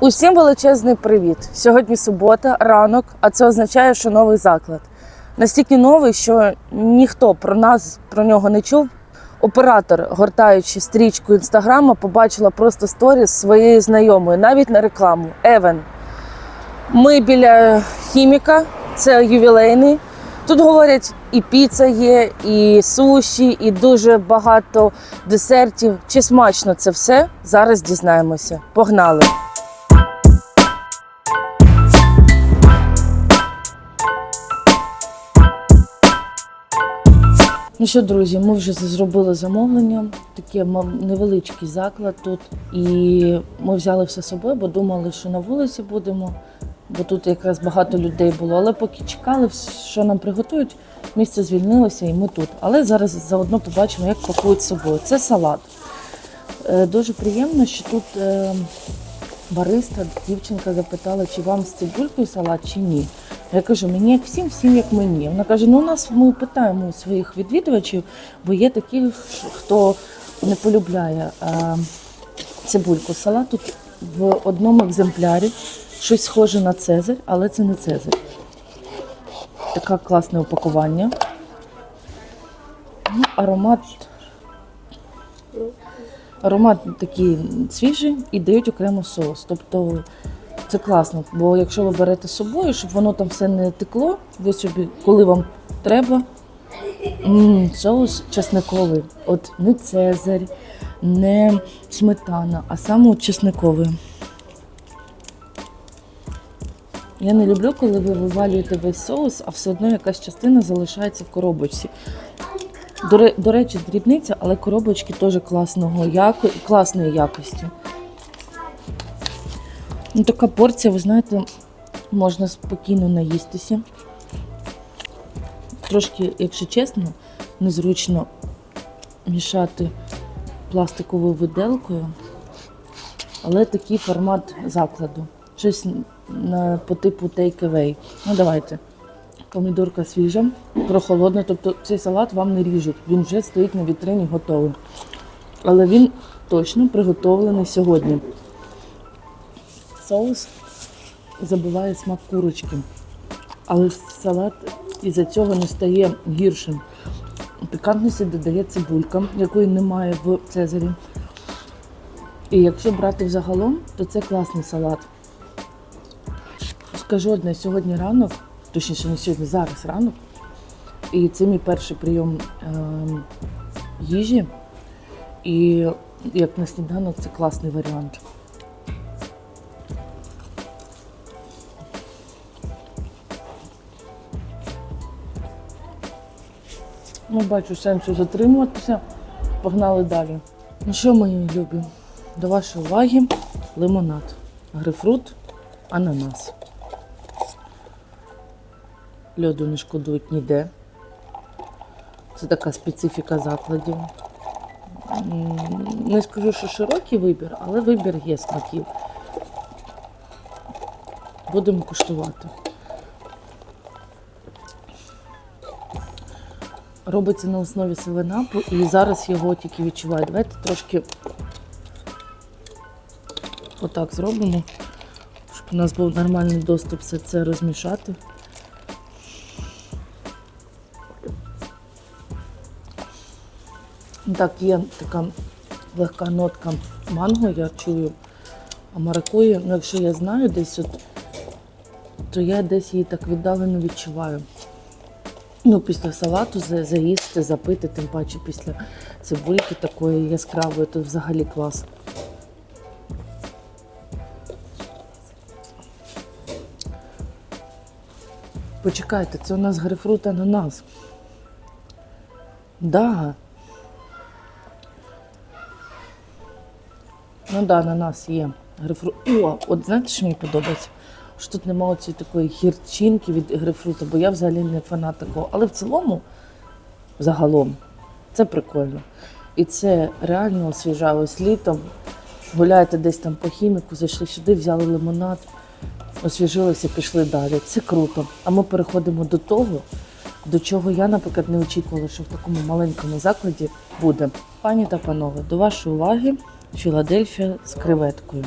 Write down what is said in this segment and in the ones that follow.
Усім величезний привіт! Сьогодні субота, ранок, а це означає, що новий заклад. Настільки новий, що ніхто про нас про нього не чув. Оператор, гортаючи стрічку інстаграма, побачила просто сторіс своєї знайомої, навіть на рекламу. Евен. Ми біля хіміка, це ювілейний. Тут говорять, і піца є, і суші, і дуже багато десертів. Чи смачно це все? Зараз дізнаємося. Погнали! Ну що, друзі, ми вже зробили замовлення. Таке невеличкий заклад тут. І ми взяли все з собою, бо думали, що на вулиці будемо, бо тут якраз багато людей було. Але поки чекали, що нам приготують, місце звільнилося і ми тут. Але зараз заодно побачимо, як пакують з собою. Це салат. Е, Дуже приємно, що тут е, бариста, дівчинка запитала, чи вам з цибулькою салат, чи ні. Я кажу, мені як всім, всім як мені. Вона каже: ну у нас ми питаємо своїх відвідувачів, бо є такі, хто не полюбляє е, цибульку. Салат тут в одному екземплярі, щось схоже на Цезарь, але це не Цезарь. Таке класне упакування. Ну, аромат. Аромат такий свіжий і дають окремо соус. Тобто це класно, бо якщо ви берете з собою, щоб воно там все не текло, ви собі, коли вам треба, м, соус чесниковий. От не цезарь, не сметана, а саме чесниковий. Я не люблю, коли ви вивалюєте весь соус, а все одно якась частина залишається в коробочці. До, до речі, дрібниця, але коробочки теж класного яко... класної якості. Ну, така порція, ви знаєте, можна спокійно наїстися. Трошки, якщо чесно, незручно мішати пластиковою виделкою, але такий формат закладу. Щось на, по типу take away. Ну, давайте. Помідорка свіжа, прохолодна, тобто цей салат вам не ріжуть. Він вже стоїть на вітрині готовий. Але він точно приготовлений сьогодні. Соус забиває смак курочки, але салат із-за цього не стає гіршим. Пікантності додає цибулька, якої немає в Цезарі. І якщо брати взагалом, то це класний салат. Скажу одне, сьогодні ранок, точніше не сьогодні, зараз ранок. І це мій перший прийом ем, їжі. І як на сніданок це класний варіант. Ну, бачу сенсу затримуватися. Погнали далі. Ну що, мої любі? До вашої уваги лимонад, грейпфрут, ананас. Льоду не шкодують ніде. Це така специфіка закладів. Не скажу, що широкий вибір, але вибір є смаків. Будемо куштувати. Робиться на основі селенапу і зараз його тільки відчуваю. Давайте трошки отак зробимо, щоб у нас був нормальний доступ все це розмішати. Так, є така легка нотка манго, я чую, а маракуї, ну якщо я знаю десь, от, то я десь її так віддалено відчуваю. Ну, після салату заїсти, запити, тим паче після цибульки такої яскравої, то взагалі клас. Почекайте, це у нас грейпфрут ананас. Да. Ну да, ананас є. Грейпфрут. О, от знаєте, що мені подобається? Що тут немає цієї такої гірчинки від грейпфрута, бо я взагалі не фанат такого. Але в цілому, загалом, це прикольно. І це реально освіжає ось літом. Гуляєте десь там по хіміку, зайшли сюди, взяли лимонад, освіжилися, пішли далі. Це круто. А ми переходимо до того, до чого я, наприклад, не очікувала, що в такому маленькому закладі буде. Пані та панове, до вашої уваги Філадельфія з креветкою.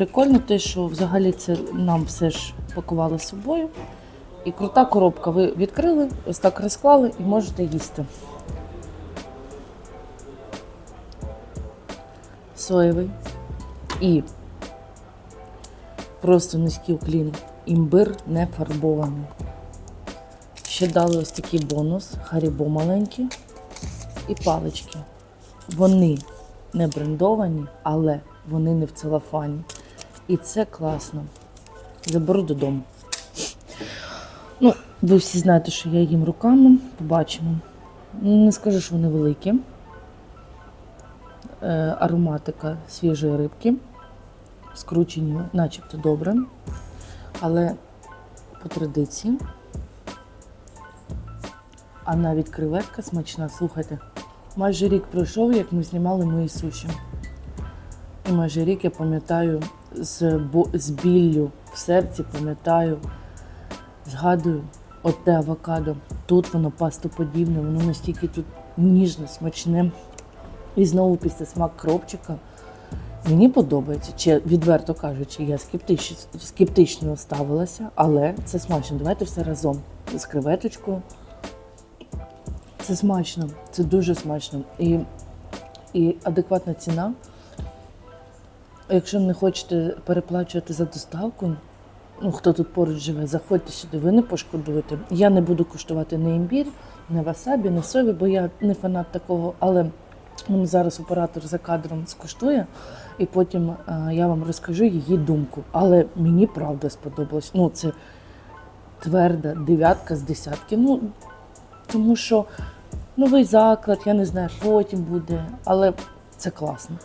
Прикольно те, що взагалі це нам все ж пакували з собою. І крута коробка. Ви відкрили, ось так розклали і можете їсти. Соєвий і просто низький уклін. Імбир не фарбований. Ще дали ось такий бонус, харібо маленькі і палички. Вони не брендовані, але вони не в целофані. І це класно. Заберу додому. Ну, ви всі знаєте, що я їм руками, побачимо. Ну, Не скажу, що вони великі. Е, ароматика свіжої рибки. Скручені, начебто добре. Але по традиції. А навіть креветка смачна, слухайте. Майже рік пройшов, як ми знімали мої суші. І майже рік я пам'ятаю з, з біллю в серці, пам'ятаю, згадую оте авокадо. Тут воно пастоподібне, воно настільки тут ніжне, смачне. І знову після смак кропчика. Мені подобається, чи відверто кажучи, я скептично, скептично ставилася, але це смачно. Давайте все разом з креветочкою. Це смачно, це дуже смачно. І, і адекватна ціна. Якщо не хочете переплачувати за доставку, ну хто тут поруч живе, заходьте сюди, ви не пошкодуєте. Я не буду куштувати не імбір, не васабі, не сові, бо я не фанат такого, але ну, зараз оператор за кадром скуштує, і потім е, я вам розкажу її думку. Але мені правда сподобалось. Ну, це тверда дев'ятка з десятки. Ну, тому що новий заклад, я не знаю, потім буде, але це класно.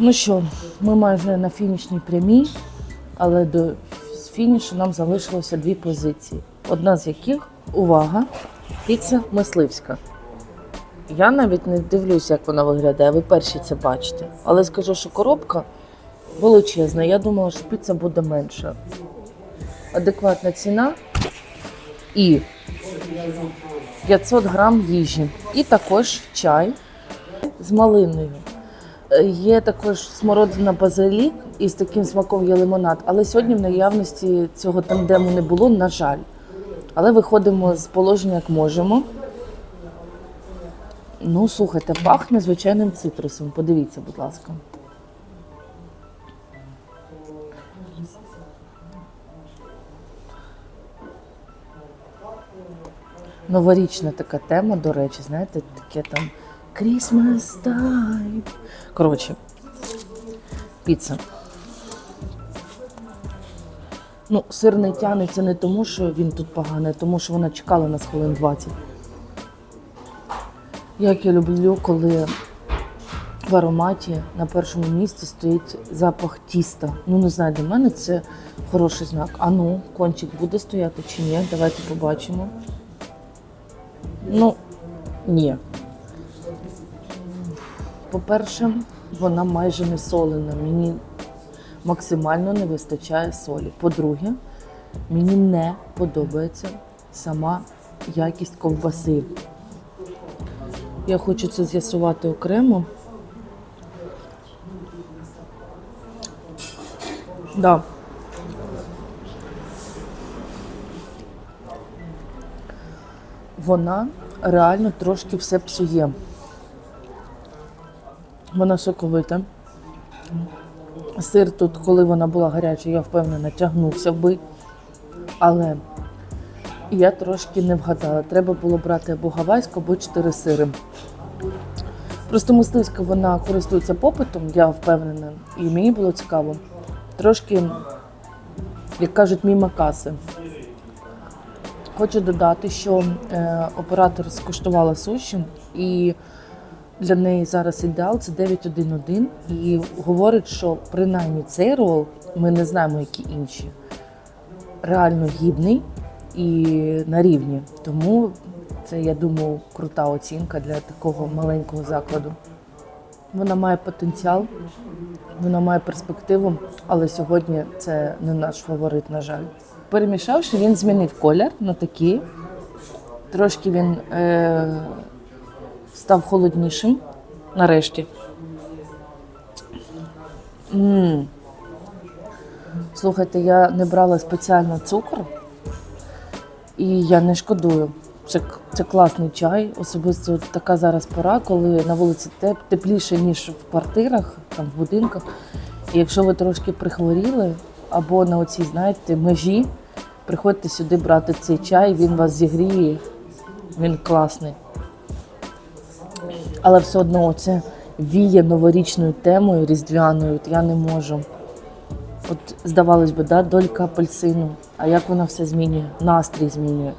Ну що, ми майже на фінішній прямій, але до фінішу нам залишилося дві позиції. Одна з яких увага, піца мисливська. Я навіть не дивлюся, як вона виглядає. Ви перші це бачите. Але скажу, що коробка величезна. Я думала, що піца буде менша. Адекватна ціна і 500 грам їжі. І також чай з малиною. Є також смородина базилік і з таким смаком є лимонад. Але сьогодні в наявності цього тандему не було, на жаль. Але виходимо з положення як можемо. Ну, слухайте, пахне звичайним цитрусом. Подивіться, будь ласка. Новорічна така тема, до речі, знаєте, таке там Christmas time. Коротше, піца. Ну, сир не тянеться не тому, що він тут поганий, а тому що вона чекала нас хвилин 20. Як я люблю, коли в ароматі на першому місці стоїть запах тіста. Ну, не знаю, для мене це хороший знак. А ну, кончик буде стояти чи ні? Давайте побачимо. Ну, ні. По-перше, вона майже не солена. Мені максимально не вистачає солі. По-друге, мені не подобається сама якість ковбаси. Я хочу це з'ясувати окремо. Да. Вона реально трошки все псує. Вона соковита. Сир тут, коли вона була гаряча, я впевнена, тягнувся би. Але я трошки не вгадала. Треба було брати або гавайську, або чотири сири. Просто мисливська вона користується попитом, я впевнена, і мені було цікаво. Трошки, як кажуть, міма каси. Хочу додати, що е, оператор скуштувала суші, і для неї зараз ідеал це 911. І говорить, що принаймні цей рол, ми не знаємо, які інші, реально гідний і на рівні. Тому це, я думаю, крута оцінка для такого маленького закладу. Вона має потенціал, вона має перспективу, але сьогодні це не наш фаворит, на жаль. Перемішавши, він змінив колір на такий. Трошки він е, став холоднішим нарешті. м Слухайте, я не брала спеціально цукор, і я не шкодую. Це, це класний чай. Особисто така зараз пора, коли на вулиці теп, тепліше, ніж в квартирах, там в будинках. І якщо ви трошки прихворіли або на оцій, знаєте, межі, приходьте сюди брати цей чай, він вас зігріє, він класний. Але все одно це віє новорічною темою різдвяною. От я не можу. От здавалось би, да, долька апельсину. А як вона все змінює? Настрій змінює.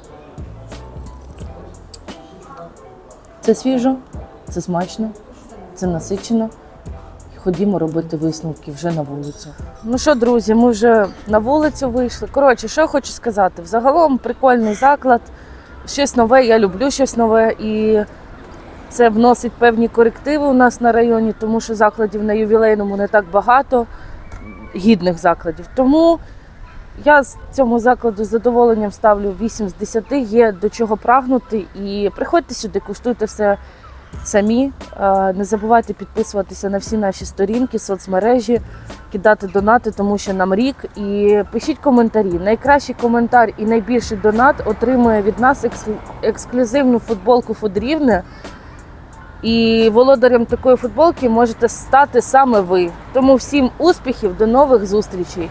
Це свіжо, це смачно, це насичено. Ходімо робити висновки вже на вулицю. Ну що, друзі, ми вже на вулицю вийшли. Коротше, що я хочу сказати? Взагалом прикольний заклад, щось нове, я люблю щось нове і це вносить певні корективи у нас на районі, тому що закладів на ювілейному не так багато, гідних закладів. Тому я з цьому закладу з задоволенням ставлю 8 з 10, є до чого прагнути. І приходьте сюди, куштуйте все самі. Е, Не забувайте підписуватися на всі наші сторінки, соцмережі, кидати донати, тому що нам рік. І пишіть коментарі. Найкращий коментар і найбільший донат отримує від нас ексклю- ексклюзивну футболку Фудрівне. І володарем такої футболки можете стати саме ви. Тому всім успіхів, до нових зустрічей!